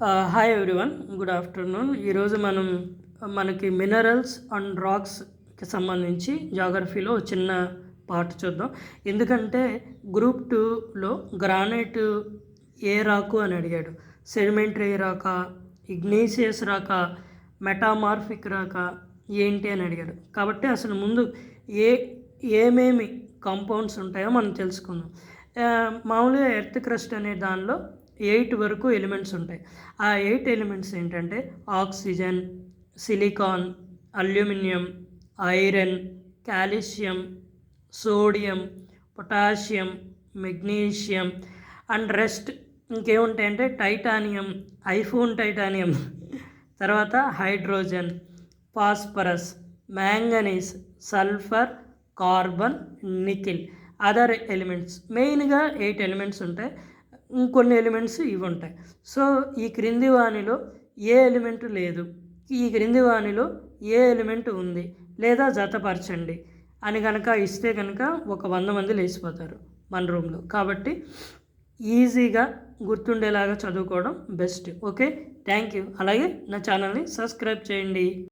Hi everyone good afternoon. ఈరోజు మనం మనకి మినరల్స్ అండ్ రాక్స్కి సంబంధించి జాగ్రఫీలో చిన్న పార్ట్ చూద్దాం. ఎందుకంటే గ్రూప్ టూలో గ్రానైట్ ఏ రాకు అని అడిగాడు. సెడిమెంటరీ రాక ఇగ్నేసియస్ రాక మెటామార్ఫిక్ రాక ఏంటి అని అడిగాడు. కాబట్టి అసలు ముందు ఏ ఏమేమి కాంపౌండ్స్ ఉంటాయో మనం తెలుసుకుందాం. మామూలుగా ఎర్త్ క్రస్ట్ అనే దానిలో ఎయిట్ వరకు ఎలిమెంట్స్ ఉంటాయి. ఆ ఎయిట్ ఎలిమెంట్స్ ఏంటంటే oxygen silicon aluminium iron calcium sodium potassium magnesium and rest ఇంకేముంటాయంటే titanium iPhone titanium తర్వాత hydrogen phosphorus manganese sulphur carbon nickel other elements. మెయిన్గా ఎయిట్ ఎలిమెంట్స్ ఉంటాయి. ఇంకొన్ని ఎలిమెంట్స్ ఇవి ఉంటాయి. సో ఈ క్రింది వాణిలో ఏ ఎలిమెంట్ లేదు. ఈ క్రింది వాణిలో ఏ ఎలిమెంట్ ఉంది లేదా జతపరచండి అని కనుక ఇస్తే కనుక ఒక వంద మంది లేచిపోతారు మన రూమ్లో. కాబట్టి ఈజీగా గుర్తుండేలాగా చదువుకోవడం బెస్ట్. ఓకే? Thank you. అలాగే నా ఛానల్ని సబ్స్క్రైబ్ చేయండి.